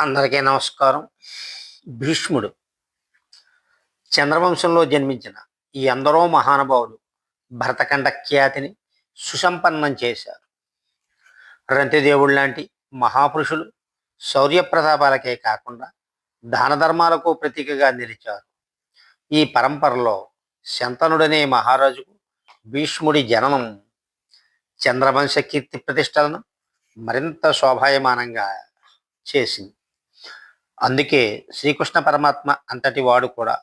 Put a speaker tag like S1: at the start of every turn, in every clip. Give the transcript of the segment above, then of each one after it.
S1: అందరికీ నమస్కారం. భీష్ముడు చంద్రవంశంలో జన్మించిన ఈ ఎందరో మహానుభావులు భరతఖండ ఖ్యాతిని సుసంపన్నం చేశారు. రంతిదేవుడు లాంటి మహాపురుషులు శౌర్య ప్రతాపాలకే కాకుండా దాన ధర్మాలకు ప్రతీకగా నిలిచారు. ఈ పరంపరలో శంతనుడనే మహారాజుకు భీష్ముడి జననం చంద్రవంశ కీర్తి ప్రతిష్టలను మరింత శోభాయమానంగా చేసింది. అందుకే శ్రీకృష్ణ పరమాత్మ అంతటి వాడు కూడా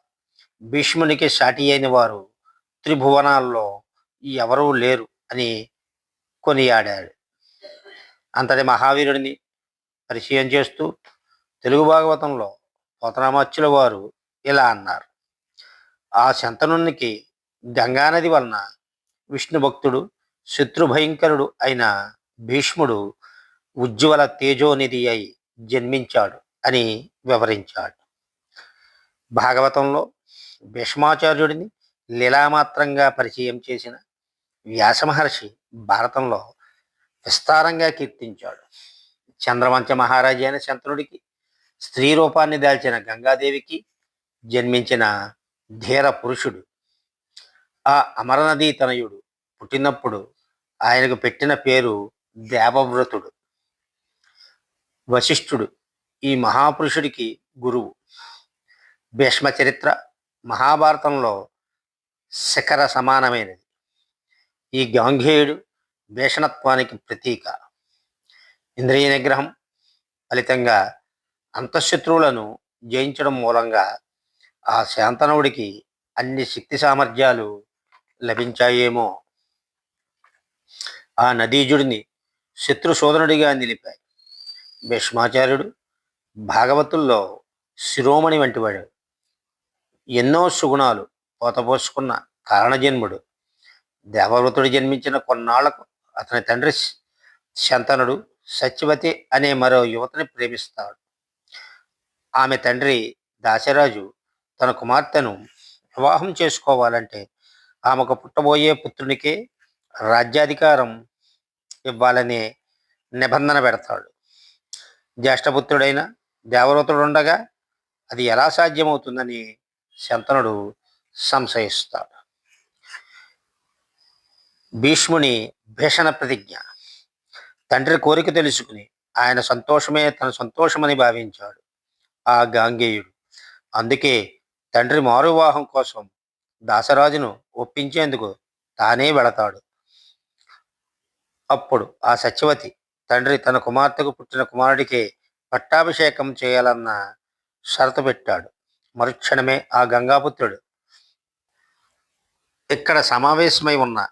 S1: భీష్మునికి సాటి అయిన వారు త్రిభువనాల్లో ఎవరూ లేరు అని కొనియాడాడు. అంతటి మహావీరుడిని పరిచయం చేస్తూ తెలుగు భాగవతంలో పోతనామాచ్యుల వారు ఇలా అన్నారు. ఆ శంతనునికి గంగానది వలన విష్ణు భక్తుడు శత్రుభయంకరుడు అయిన భీష్ముడు ఉజ్వల తేజోనిధి అయి జన్మించాడు అని వివరించాడు. భాగవతంలో భీష్మాచార్యుడిని లీలామాత్రంగా పరిచయం చేసిన వ్యాస మహర్షి భారతంలో విస్తారంగా కీర్తించాడు. చంద్రవంశ మహారాజు అయిన శంతనుడికి స్త్రీ రూపాన్ని దాల్చిన గంగాదేవికి జన్మించిన ధీర పురుషుడు ఆ అమరనదీ తనయుడు పుట్టినప్పుడు ఆయనకు పెట్టిన పేరు దేవవ్రతుడు వశిష్ఠుడు. ఈ మహాపురుషుడికి గురువు. భీష్మ చరిత్ర మహాభారతంలో శిఖర సమానమైనది. ఈ గాంగేయుడు భీషణత్వానికి ప్రతీక. ఇంద్రియ నిగ్రహం ఫలితంగా అంతఃశత్రువులను జయించడం మూలంగా ఆ శాంతనవుడికి అన్ని శక్తి సామర్థ్యాలు లభించాయేమో. ఆ నదీజుడిని శత్రు సోదరుడిగా నిలిపాయి. భీష్మాచార్యుడు భాగవతుల్లో శిరోమణి వంటివాడు. ఎన్నో సుగుణాలు పోతపోసుకున్న కారణజన్ముడు. దేవవ్రతుడు జన్మించిన కొన్నాళ్ళకు అతని తండ్రి శంతనుడు సత్యవతి అనే మరో యువతని ప్రేమిస్తాడు. ఆమె తండ్రి దాశరాజు తన కుమార్తెను వివాహం చేసుకోవాలంటే ఆమెకు పుట్టబోయే పుత్రునికే రాజ్యాధికారం ఇవ్వాలనే నిబంధన పెడతాడు. జ్యేష్ఠపుత్రుడైన దేవవ్రతుడు ఉండగా అది ఎలా సాధ్యమవుతుందని శంతనుడు సంశయిస్తాడు. భీష్ముని భీషణ ప్రతిజ్ఞ. తండ్రి కోరిక తెలుసుకుని ఆయన సంతోషమే తన సంతోషమని భావించాడు ఆ గాంగేయుడు. అందుకే తండ్రి మారువాహం కోసం దాసరాజును ఒప్పించేందుకు తానే వెళతాడు. అప్పుడు ఆ సత్యవతి తండ్రి తన కుమార్తెకు పుట్టిన కుమారుడికే పట్టాభిషేకం చేయాలన్న షరతు పెట్టాడు. మరుక్షణమే ఆ గంగాపుత్రుడు. ఇక్కడ సమావేశమై ఉన్న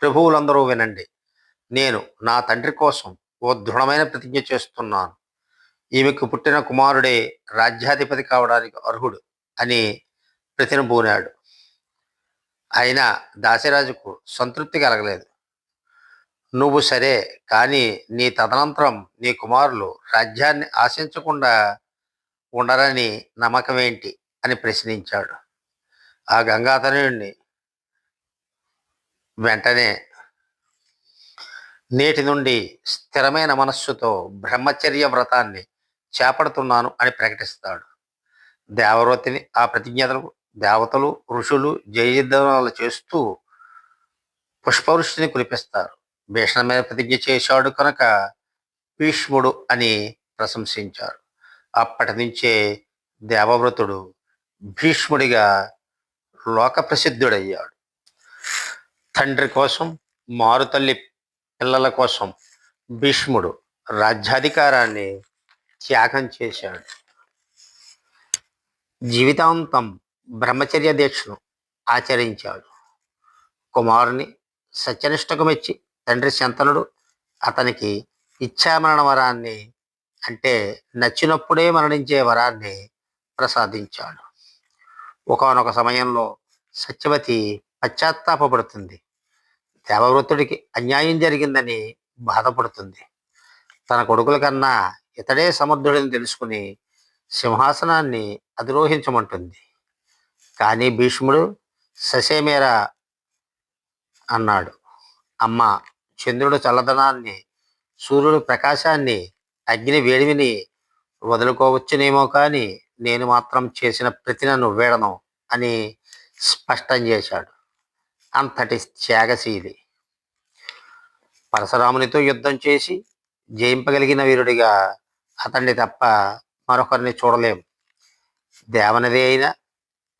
S1: ప్రభువులందరూ వినండి. నేను నా తండ్రి కోసం ఓ దృఢమైన ప్రతిజ్ఞ చేస్తున్నాను. ఈమెకు పుట్టిన కుమారుడే రాజ్యాధిపతి కావడానికి అర్హుడు అని ప్రతినబూనాడు అయినా దాసిరాజుకు సంతృప్తి కలగలేదు. నువ్వు సరే కానీ నీ తదనంతరం నీ కుమారులు రాజ్యాన్ని ఆశించకుండా ఉండరని నమ్మకం ఏంటి అని ప్రశ్నించాడు. ఆ గంగాధరుడిని వెంటనే నేటి నుండి స్థిరమైన మనస్సుతో బ్రహ్మచర్య వ్రతాన్ని చేపడుతున్నాను అని ప్రకటిస్తాడు. దేవవ్రతిని ఆ ప్రతిజ్ఞతలు దేవతలు ఋషులు జయజీర్ధనాలు చేస్తూ పుష్పవృష్టిని కురిపిస్తారు. భీషణమైన ప్రతిజ్ఞ చేశాడు కనుక భీష్ముడు అని ప్రశంసించారు. అప్పటి నుంచే దేవవ్రతుడు భీష్ముడిగా లోక ప్రసిద్ధుడయ్యాడు తండ్రి కోసం మారుతల్లి పిల్లల కోసం భీష్ముడు రాజ్యాధికారాన్ని త్యాగం చేశాడు. జీవితాంతం బ్రహ్మచర్య దీక్షను ఆచరించాడు. కుమారుని సత్యనిష్టకు మెచ్చి తండ్రి శంతనుడు అతనికి ఇచ్చామరణ వరాన్ని అంటే నచ్చినప్పుడే మరణించే వరాన్ని ప్రసాదించాడు. ఒకనొక సమయంలో సత్యవతి పశ్చాత్తాపడుతుంది దేవవృత్తుడికి అన్యాయం జరిగిందని బాధపడుతుంది. తన కొడుకుల కన్నా ఇతడే సమర్థుడని తెలుసుకుని సింహాసనాన్ని అధిరోహించమంటుంది. కానీ భీష్ముడు ససేమేరా అన్నాడు అమ్మ చంద్రుడు చల్లదనాన్ని సూర్యుడు ప్రకాశాన్ని అగ్ని వేడివిని వదులుకోవచ్చునేమో కానీ నేను మాత్రం చేసిన ప్రతిన నువ్వేడను అని స్పష్టం చేశాడు. అంతటి త్యాగశీలి. పరశురామునితో యుద్ధం చేసి జయింపగలిగిన వీరుడిగా అతన్ని తప్ప మరొకరిని చూడలేం. దేవనది అయిన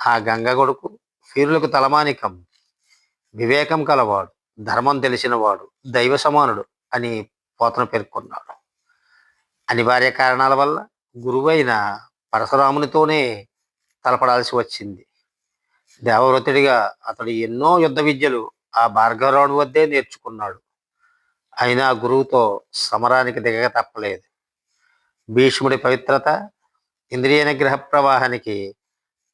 S1: ఆ గంగ కొడుకు వీరులకు తలమానికం వివేకం కలవాడు. ధర్మం తెలిసినవాడు దైవ సమానుడు అని పోతన పేర్కొన్నాడు. అనివార్య కారణాల వల్ల గురువైన పరశురామునితోనే తలపడాల్సి వచ్చింది. దేవవ్రతుడిగా అతడు ఎన్నో యుద్ధ విద్యలు ఆ భార్గవరావుడి వద్దే నేర్చుకున్నాడు. అయినా గురువుతో సమరానికి దిగక తప్పలేదు. భీష్ముడి పవిత్రత ఇంద్రియ నిగ్రహ ప్రవాహానికి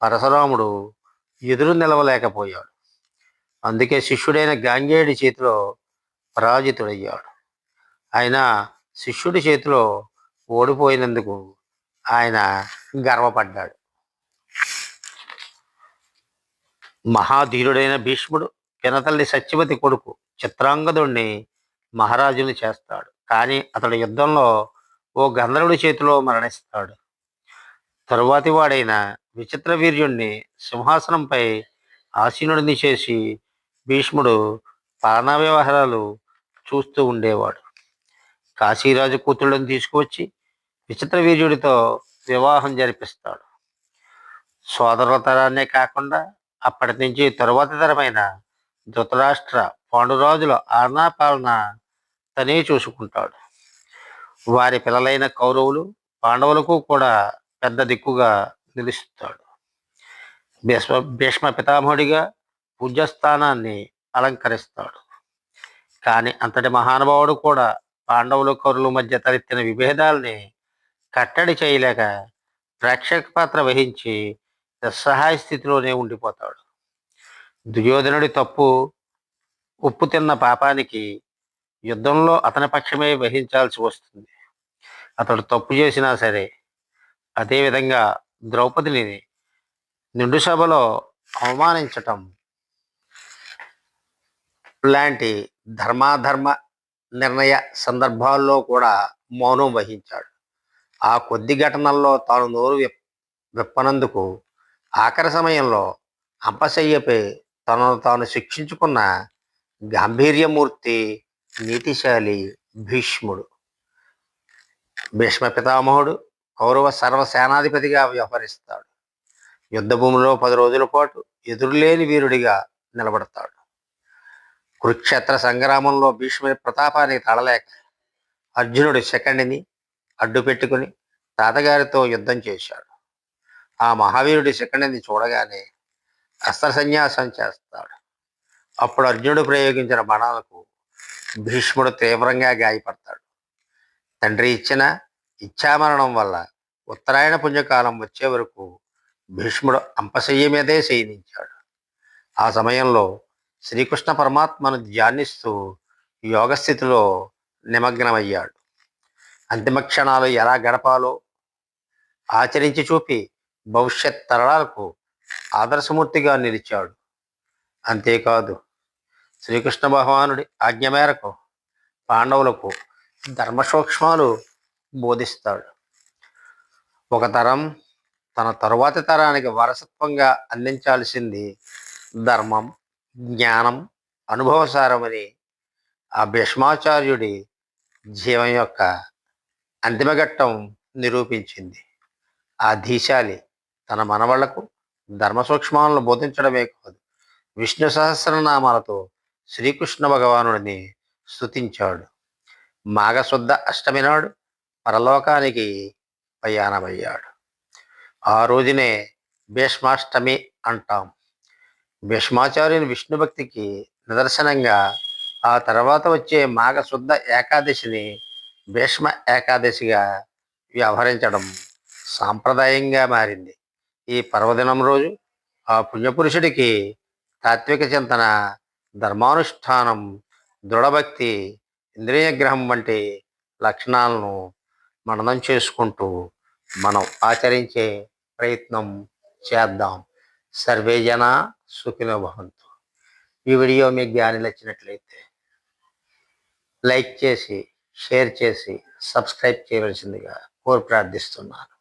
S1: పరశురాముడు ఎదురు నిలవలేకపోయాడు. అందుకే శిష్యుడైన గాంగేయుడి చేతిలో పరాజితుడయ్యాడు. ఆయన శిష్యుడి చేతిలో ఓడిపోయినందుకు ఆయన గర్వపడ్డాడు. మహాధీరుడైన భీష్ముడు పినతల్లి సత్యవతి కొడుకు చిత్రాంగదుణ్ణి మహారాజుని చేస్తాడు. కానీ అతడు యుద్ధంలో ఓ గంధర్వుడి చేతిలో మరణిస్తాడు. తరువాతి వాడైన విచిత్ర వీర్యుణ్ణి సింహాసనంపై ఆసీనుడిని చేసి భీష్ముడు పాలనా వ్యవహారాలు చూస్తూ ఉండేవాడు. కాశీరాజు కూతుళ్ళని తీసుకువచ్చి విచిత్ర వీర్యుడితో వివాహం జరిపిస్తాడు. సోదరుల తరాన్నే కాకుండా అప్పటి నుంచి తరువాతి తరమైన ధృతరాష్ట్ర పాండురాజుల ఆలనా పాలన తనే చూసుకుంటాడు. వారి పిల్లలైన కౌరవులు పాండవులకు కూడా పెద్ద దిక్కుగా నిలుస్తాడు. భీష్మ భీష్మ పితామహుడిగా పూజ్యస్థానాన్ని అలంకరిస్తాడు. కానీ అంతటి మహానుభావుడు కూడా పాండవులు కౌరుల మధ్య తలెత్తిన విభేదాల్ని కట్టడి చేయలేక ప్రేక్షక పాత్ర వహించి నిస్సహాయ స్థితిలోనే ఉండిపోతాడు. దుర్యోధనుడి తప్పు ఉప్పు తిన్న పాపానికి యుద్ధంలో అతని పక్షమే వహించాల్సి వస్తుంది. అతడు తప్పు చేసినా సరే అదేవిధంగా ద్రౌపదిని నిండు సభలో అవమానించటం లాంటి ధర్మాధర్మ నిర్ణయ సందర్భాల్లో కూడా మౌనం వహించాడు. ఆ కొద్ది ఘటనల్లో తాను నోరు విప్ విప్పనందుకు ఆఖరి సమయంలో అంపశయ్యపై తనను తాను శిక్షించుకున్న గాంభీర్యమూర్తి నీతిశాలి భీష్ముడు. భీష్మ పితామహుడు కౌరవ సర్వసేనాధిపతిగా వ్యవహరిస్తాడు. యుద్ధభూమిలో పది రోజుల పాటు ఎదురులేని వీరుడిగా నిలబడతాడు. కురుక్షేత్ర సంగ్రామంలో భీష్ముని ప్రతాపానికి తడలేక అర్జునుడు శకండిని అడ్డు పెట్టుకుని తాతగారితో యుద్ధం చేశాడు. ఆ మహావీరుడి శకండిని చూడగానే అస్త్ర సన్యాసం చేస్తాడు. అప్పుడు అర్జునుడు ప్రయోగించిన బాణాలకు భీష్ముడు తీవ్రంగా గాయపడతాడు. తండ్రి ఇచ్చిన ఇచ్చామరణం వల్ల ఉత్తరాయణ పుణ్యకాలం వచ్చే వరకు భీష్ముడు అంపశయ్య మీదే శయనించాడు. ఆ సమయంలో శ్రీకృష్ణ పరమాత్మను ధ్యానిస్తూ యోగస్థితిలో నిమగ్నమయ్యాడు. అంతిమ క్షణాలు ఎలా గడపాలో ఆచరించి చూపి భవిష్యత్ తరాలకు ఆదర్శమూర్తిగా నిలిచాడు. అంతేకాదు శ్రీకృష్ణ భగవానుడి ఆజ్ఞ మేరకు పాండవులకు ధర్మ సూక్ష్మాలు బోధిస్తాడు. ఒక తరం తన తరువాతి తరానికి వారసత్వంగా అందించాల్సింది ధర్మం. జ్ఞానం అనుభవసారమని ఆ భీష్మాచార్యుడి జీవం యొక్క అంతిమఘట్టం నిరూపించింది. ఆ ధీశాలి తన మనవళ్ళకు ధర్మ సూక్ష్మాలను బోధించడమే కాదు విష్ణు సహస్రనామాలతో శ్రీకృష్ణ భగవానుడిని స్థుతించాడు మాఘశుద్ధ అష్టమి నాడు పరలోకానికి ప్రయాణమయ్యాడు. ఆ రోజునే భీష్మాష్టమి అంటాం. భీష్మాచార్యుని విష్ణు భక్తికి నిదర్శనంగా ఆ తర్వాత వచ్చే మాఘశుద్ధ ఏకాదశిని భీష్మ ఏకాదశిగా వ్యవహరించడం సాంప్రదాయంగా మారింది. ఈ పర్వదినం రోజు ఆ పుణ్యపురుషుడికి తాత్విక చింతన ధర్మానుష్ఠానం దృఢభక్తి ఇంద్రియగ్రహం వంటి లక్షణాలను మననం చేసుకుంటూ మనం ఆచరించే ప్రయత్నం చేద్దాం. సర్వే జన సుఖినో భవంతు. ఈ వీడియో మీకు జ్ఞాని నచ్చినట్లయితే లైక్ చేసి షేర్ చేసి సబ్స్క్రైబ్ చేయవలసిందిగా కోరు ప్రార్థిస్తున్నాను.